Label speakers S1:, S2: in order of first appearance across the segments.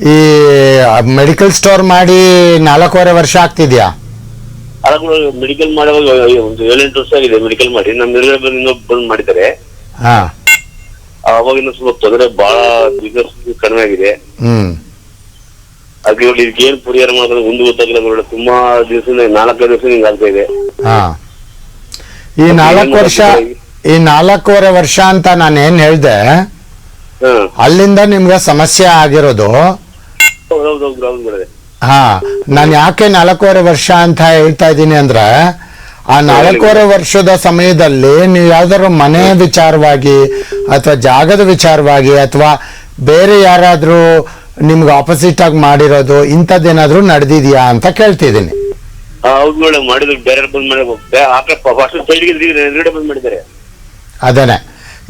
S1: ಈ medical store ಮಾಡಿ ನಾಲ್ಕೂವರೆ ವರ್ಷ ಆಗ್ತಿದ್ಯಾ?
S2: ಮೆಡಿಕಲ್ ಮಾಡುವಾಗ ಒಂದು ಏಳೆಂಟು ವರ್ಷ ಆಗಿದೆ ಮೆಡಿಕಲ್ ಮಾಡಿ. ನಮ್ಮ ಬಂದ್ ಬಂದು ಇನ್ನೊಬ್ಬ ಬಂದು ಮಾಡಿದ್ದಾರೆ.
S1: ಹಾ.
S2: ಅವಾಗಿನ ಸ್ವಲ್ಪ ತೊಂದರೆ ಬಹಳ ಬಿಸ್ನೆಸ್ ಕಡಿಮೆ ಆಗಿದೆ.
S1: ಹ್ಮ್.
S2: ಅದಕ್ಕೆ ನೋಡಿ ಇದಕ್ಕೆ ಏನ್ ಪರಿಹಾರ ಮಾಡೋದು ಒಂದು ಗೊತ್ತಾಗಿಲ್ಲ ನೋಡಿ ತುಂಬಾ ದಿವಸದಿಂದ ನಾಲ್ಕೈದು ದಿವಸ ಹಿಂಗ್ ಆಗ್ತಾ ಇದೆ.
S1: ಹಾ. ಈ ನಾಲ್ಕು ವರ್ಷ ಈ ನಾಲ್ಕೂವರೆ ವರ್ಷ ಅಂತ ನಾನು ಏನ್ ಹೇಳ್ದೆ ಅಲ್ಲಿಂದ ನಿಮ್ಗೆ ಸಮಸ್ಯೆ ಆಗಿರೋದು ಹಾ ನಾನು ಯಾಕೆ ನಾಲ್ಕೂವರೆ ವರ್ಷ ಅಂತ ಹೇಳ್ತಾ ಇದ್ದೀನಿ ಅಂದ್ರೆ ಆ ನಾಲ್ಕೂವರೆ ವರ್ಷದ ಸಮಯದಲ್ಲಿ ನೀವು ಯಾವ್ದಾದ್ರು ಮನೆ ವಿಚಾರವಾಗಿ ಅಥವಾ ಜಾಗದ ವಿಚಾರವಾಗಿ ಅಥವಾ ಬೇರೆ ಯಾರಾದ್ರೂ ನಿಮ್ಗೆ ಆಪೋಸಿಟ್ ಆಗಿ ಮಾಡಿರೋದು ಇಂಥದ್ದೇನಾದ್ರೂ ನಡೆದಿದ್ಯಾ ಅಂತ ಕೇಳ್ತಿದ್ದೀನಿ.
S2: ಹೌದು ಮೇಡಮ್ ಮಾಡಿದ್ರು. ಬೇರೆ ಬಂದ್ ಮಾಡಿದ್ದಾರೆ
S1: ಅದೇನೆ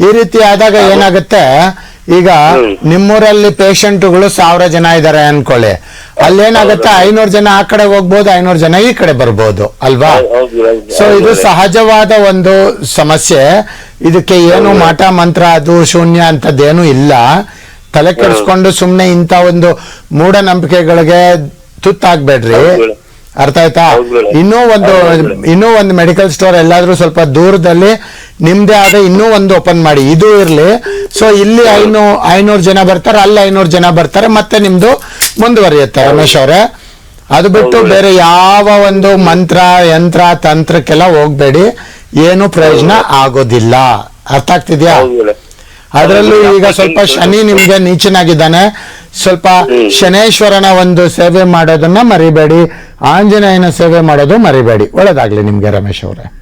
S1: ಈ ರೀತಿ ಆದಾಗ ಏನಾಗುತ್ತೆ ಈಗ. ನಿಮ್ಮೂರಲ್ಲಿ ಪೇಷಂಟ್ಗಳು ಸಾವಿರ ಜನ ಇದ್ದಾರೆ ಅನ್ಕೊಳ್ಳಿ. ಅಲ್ಲೇನಾಗುತ್ತೆ ಐನೂರು ಜನ ಆ ಕಡೆ ಹೋಗ್ಬೋದು ಐನೂರು ಜನ ಈ ಕಡೆ ಬರ್ಬೋದು ಅಲ್ವಾ. ಸೊ ಇದು ಸಹಜವಾದ ಒಂದು ಸಮಸ್ಯೆ. ಇದಕ್ಕೆ ಏನು. ಮಾಟ ಮಂತ್ರ ಅದು ಶೂನ್ಯ ಅಂತದ್ದೇನು ಇಲ್ಲ. ತಲೆ ಕೆಡಿಸ್ಕೊಂಡು ಸುಮ್ನೆ ಇಂಥ ಒಂದು ಮೂಢನಂಬಿಕೆಗಳಿಗೆ ತುತ್ತಾಗ್ಬೇಡ್ರಿ. ಅರ್ಥ ಆಯ್ತಾ. ಇನ್ನೂ ಒಂದು ಇನ್ನೂ ಒಂದು ಮೆಡಿಕಲ್ ಸ್ಟೋರ್ ಎಲ್ಲಾದ್ರೂ ಸ್ವಲ್ಪ ದೂರದಲ್ಲಿ ನಿಮ್ದೇ ಆದ ಇನ್ನೂ ಒಂದು ಓಪನ್ ಮಾಡಿ. ಇದು ಇರ್ಲಿ. ಸೊ ಇಲ್ಲಿ ಐನೂ, ಐನೂರು ಜನ ಬರ್ತಾರೆ, ಅಲ್ಲಿ ಐನೂರು ಜನ ಬರ್ತಾರೆ, ಮತ್ತೆ ನಿಮ್ದು ಮುಂದುವರಿಯುತ್ತೆ ರಮೇಶ್ ಅವರೇ. ಅದು ಬಿಟ್ಟು ಬೇರೆ ಯಾವ ಒಂದು ಮಂತ್ರ, ಯಂತ್ರ, ತಂತ್ರಕ್ಕೆಲ್ಲ ಹೋಗ್ಬೇಡಿ. ಏನು ಪ್ರಯೋಜನ ಆಗೋದಿಲ್ಲ. ಅರ್ಥ ಆಗ್ತಿದ್ಯಾ? ಅದರಲ್ಲೂ ಈಗ ಸ್ವಲ್ಪ ಶನಿ ನಿಮ್ಗೆ ನೀಚನಾಗಿದ್ದಾನೆ. ಸ್ವಲ್ಪ ಶನೇಶ್ವರನ ಒಂದು ಸೇವೆ ಮಾಡೋದನ್ನ ಮರಿಬೇಡಿ. ಆಂಜನೇಯನ ಸೇವೆ ಮಾಡೋದು ಮರಿಬೇಡಿ. ಒಳ್ಳೇದಾಗ್ಲಿ ನಿಮ್ಗೆ ರಮೇಶ್ ಅವರೇ.